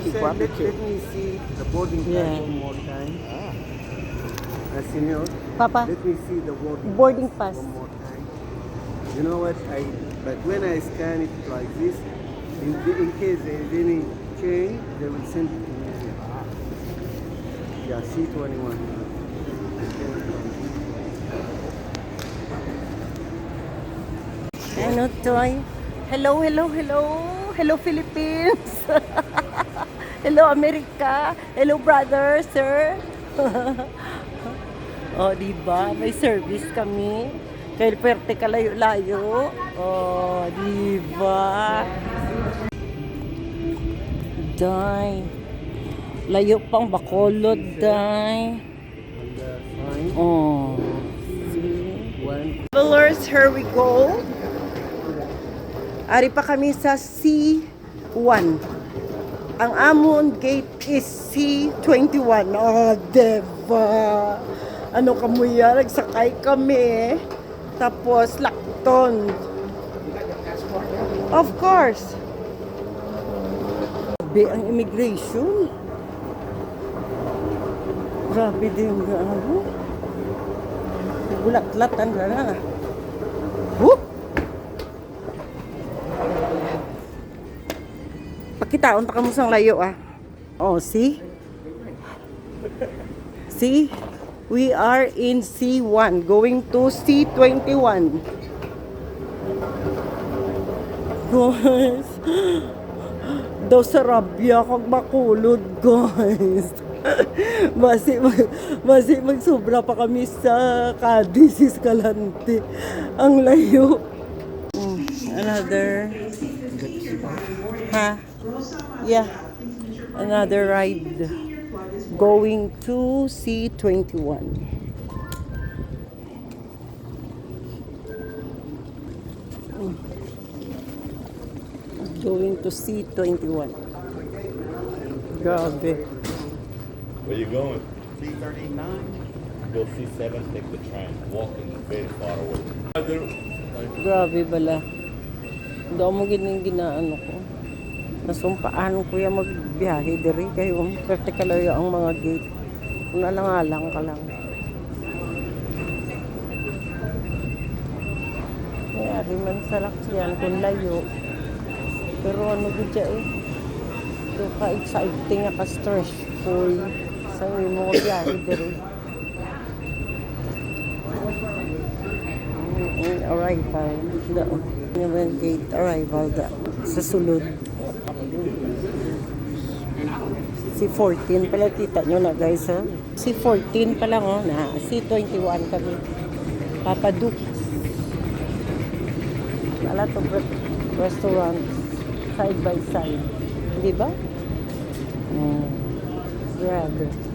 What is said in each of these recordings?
Wiki, sir, let, let me see the boarding pass Yeah. one more time. Uh, senior, Papa, let me see the boarding, Boarding pass. one more time. You know what? I but when I scan it like this, in, in case there is any change, they will send it to me. Yeah, C21. ano to ay? Hello, hello, hello. Hello, Philippines. hello, America. Hello, brother, sir. oh, di ba? May service kami. Kaya perte ka layo-layo. Oh, di ba? Day. Layo pang Bacolod, day. Oh. Travelers, here we go. Ari pa kami sa C1. Ang amon gate is C21. Oh, diba? Ano kamuya? Nagsakay kami. Tapos, lakton. Of course. Grabe ang immigration. Grabe din ano. Bulat-latan ka na. Whoop! Pakitaon ta kamo sang layo ah. Oh, see? See? We are in C1 going to C21. Guys. Daw sa rabya kag makulod, guys. Basi, mag- basi magsobra pa kami sa Cadiz, Escalante. Ang layo. Mm, Another. Ha? Yeah. Another ride. Going to C21. Mm. Going to C21. Grabe. Where you going? C39. Go C7, take the train. Walking very far away. Grabe bala. Hindi mo gining ginaano ko. Nasumpaan ko yung magbiyahe diri kayo. Vertical ang mga gate. Kung alang-alang ka lang. Mayari man sa laksyan kung layo. Pero ano gud siya eh. So ka-exciting ka stressful sa imo nga biyahe diri. Arrival. Da. Arrival da. Sa sulod. Si 14 pala kita nyo na guys ha. Si 14 pa lang oh na. Si 21 kami. Papaduk. A lot of re- restaurants side by side. Di ba? Mm. Grabe. Welcome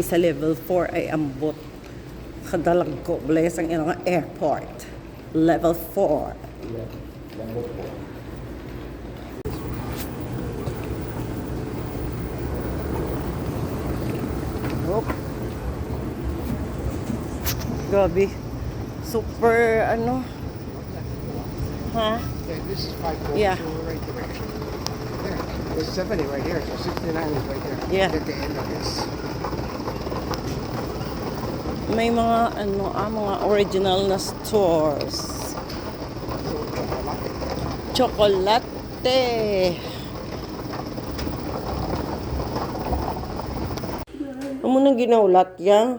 Kami sa level 4 ay ambot. Kadalag ko, bless ang ilang airport. Level 4. Oh. Grabe. Super, ano? Ha? Okay, this is five four, Yeah. so we're right there. There, there's seventy right here, so sixty-nine is right there. Yeah. At the end of this. May mga, ano, ah, mga original na stores. Chocolate. Ano nang ginaulat yan?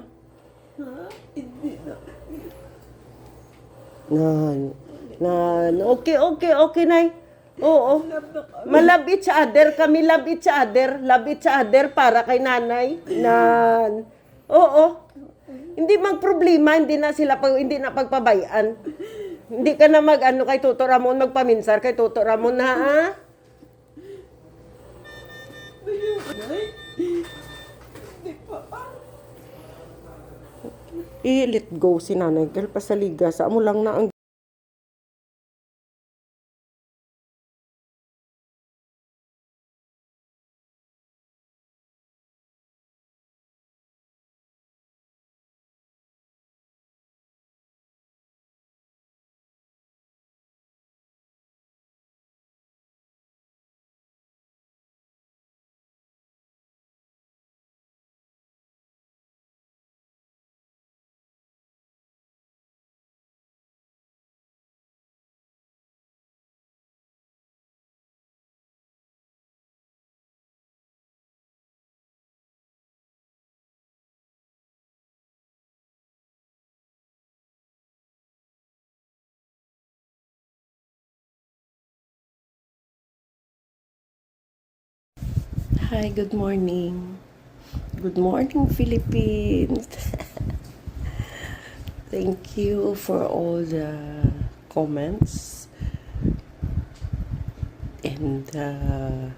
Nan. Nan. Okay, okay, okay, Nay. Oo. Malove each other. Kami love each other. Love each other para kay nanay. Nan. Oo. Hindi mang problema. Hindi na sila pag, hindi na pagpabayaan. Hindi ka na mag ano kay Tuto Ramon magpaminsar kay Tuto Ramon ha. ah? I-let go si nanay girl pa sa liga. Sa mo lang na ang Hi, good morning. Good morning, Philippines. Thank you for all the comments and uh,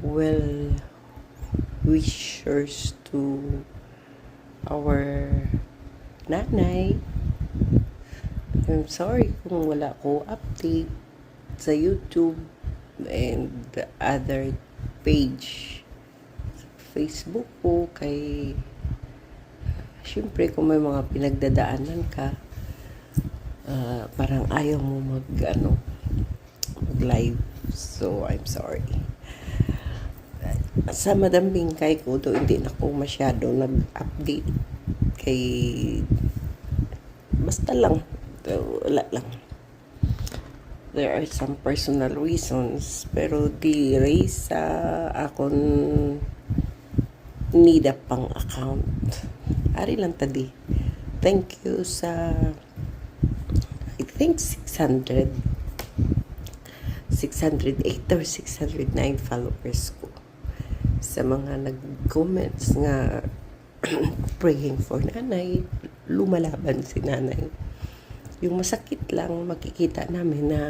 well wishers to our nanay. I'm sorry kung wala ko update sa YouTube and the other page. Facebook ko kay syempre kung may mga pinagdadaanan ka ah, parang ayaw mo mag ano mag live. So I'm sorry. Sa Madam Bingkay ko do hindi na ako masyado nag-update kay basta lang wala lang there are some personal reasons pero di raise sa akon need a pang account. Ari lang tadi thank you sa I think 600 608 or 609 followers ko. Sa mga nag-comments nga praying for nanay lumalaban si nanay yung masakit lang makikita namin na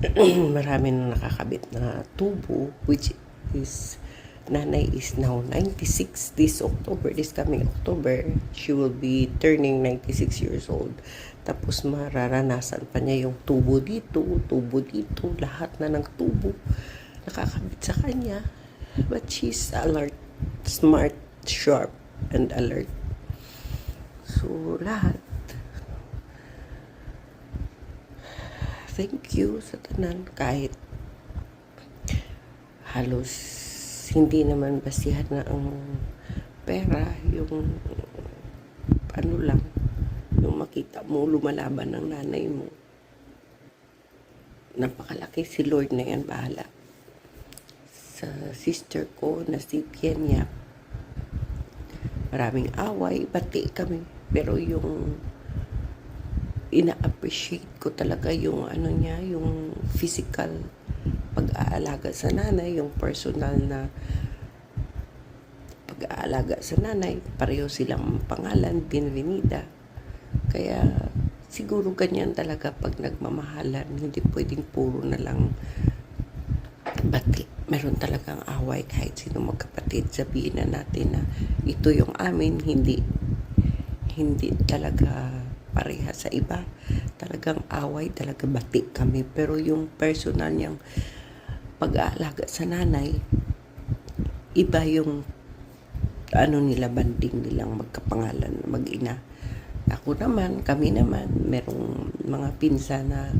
marami na nakakabit na tubo which is nanay is now 96 this October this coming October. She will be turning 96 years old. Tapos mararanasan pa niya yung tubo dito tubo dito lahat na ng tubo nakakabit sa kanya. But she's alert smart sharp and alert. So, lahat. Thank you sa tanan. Kahit halos hindi naman basihan na ang pera yung ano lang yung makita mo lumalaban ng nanay mo. Napakalaki. Si Lord na yan bahala. Sa sister ko na si Kenya maraming away, bati kami. Pero yung ina-appreciate ko talaga yung ano niya, yung physical pag-aalaga sa nanay, yung personal na pag-aalaga sa nanay. Pareho silang pangalan, Bienvenida. Kaya siguro ganyan talaga pag nagmamahalan. Hindi pwedeng puro na lang bati. Meron talagang away kahit sino magkapatid. Sabihin na natin na ito yung amin, hindi hindi talaga pareha sa iba. Talagang away, talaga bati kami. Pero yung personal niyang pag-aalaga sa nanay, iba yung ano nila, banding nilang magkapangalan, mag-ina. Ako naman, kami naman, merong mga pinsa na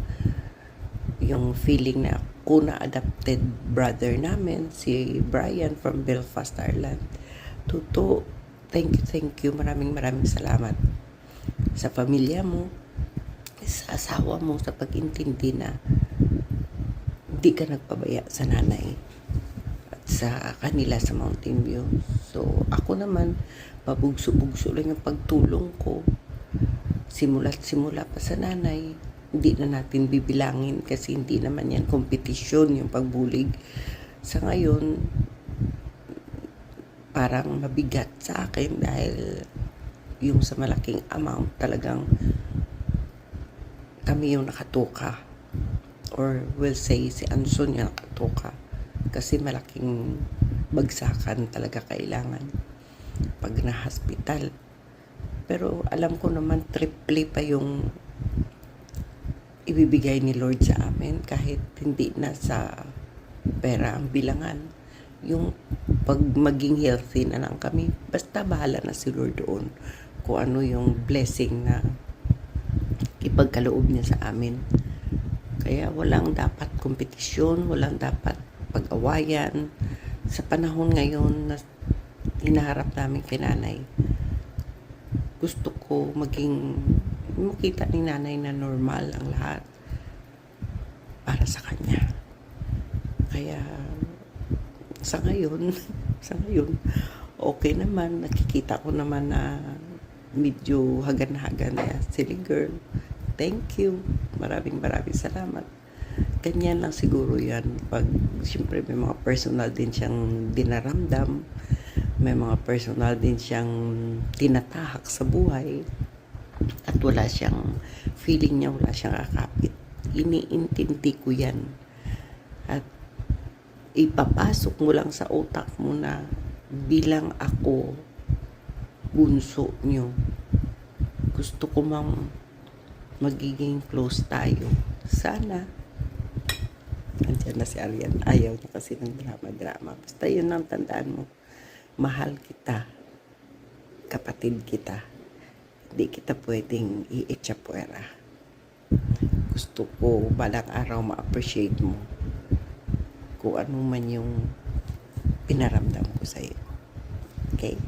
yung feeling na ako na adopted brother namin, si Brian from Belfast, Ireland. Tuto, thank you, thank you. Maraming maraming salamat sa pamilya mo, sa asawa mo, sa pag-intindi na hindi ka nagpabaya sa nanay at sa kanila sa Mountain View. So, ako naman, pabugso-bugso lang yung pagtulong ko. Simula't simula pa sa nanay, hindi na natin bibilangin kasi hindi naman yan kompetisyon yung pagbulig. Sa ngayon, parang mabigat sa akin dahil yung sa malaking amount talagang kami yung nakatuka. Or will say si Anson yung nakatuka. Kasi malaking bagsakan talaga kailangan pag na-hospital. Pero alam ko naman triple pa yung ibibigay ni Lord sa amin kahit hindi na sa pera ang bilangan. Yung pag maging healthy na lang kami basta bahala na si Lord doon kung ano yung blessing na ipagkaloob niya sa amin kaya walang dapat kompetisyon walang dapat pag-awayan sa panahon ngayon na hinaharap namin kay nanay gusto ko maging makita ni nanay na normal ang lahat para sa kanya. Kaya sa ngayon, sa ngayon, okay naman. Nakikita ko naman na medyo hagan-hagan na silly girl. Thank you. Maraming maraming salamat. Ganyan lang siguro yan. Pag, siyempre, may mga personal din siyang dinaramdam. May mga personal din siyang tinatahak sa buhay at wala siyang feeling niya, wala siyang kakapit. Iniintindi ko yan. At ipapasok mo lang sa utak mo na bilang ako bunso niyo. Gusto ko mang magiging close tayo. Sana. Andiyan na si Arian. Ayaw niya kasi ng drama-drama. Basta yun ang tandaan mo. Mahal kita. Kapatid kita hindi kita pwedeng i-echapuera. Gusto ko balang araw ma-appreciate mo kung ano man yung pinaramdam ko sa'yo. Okay?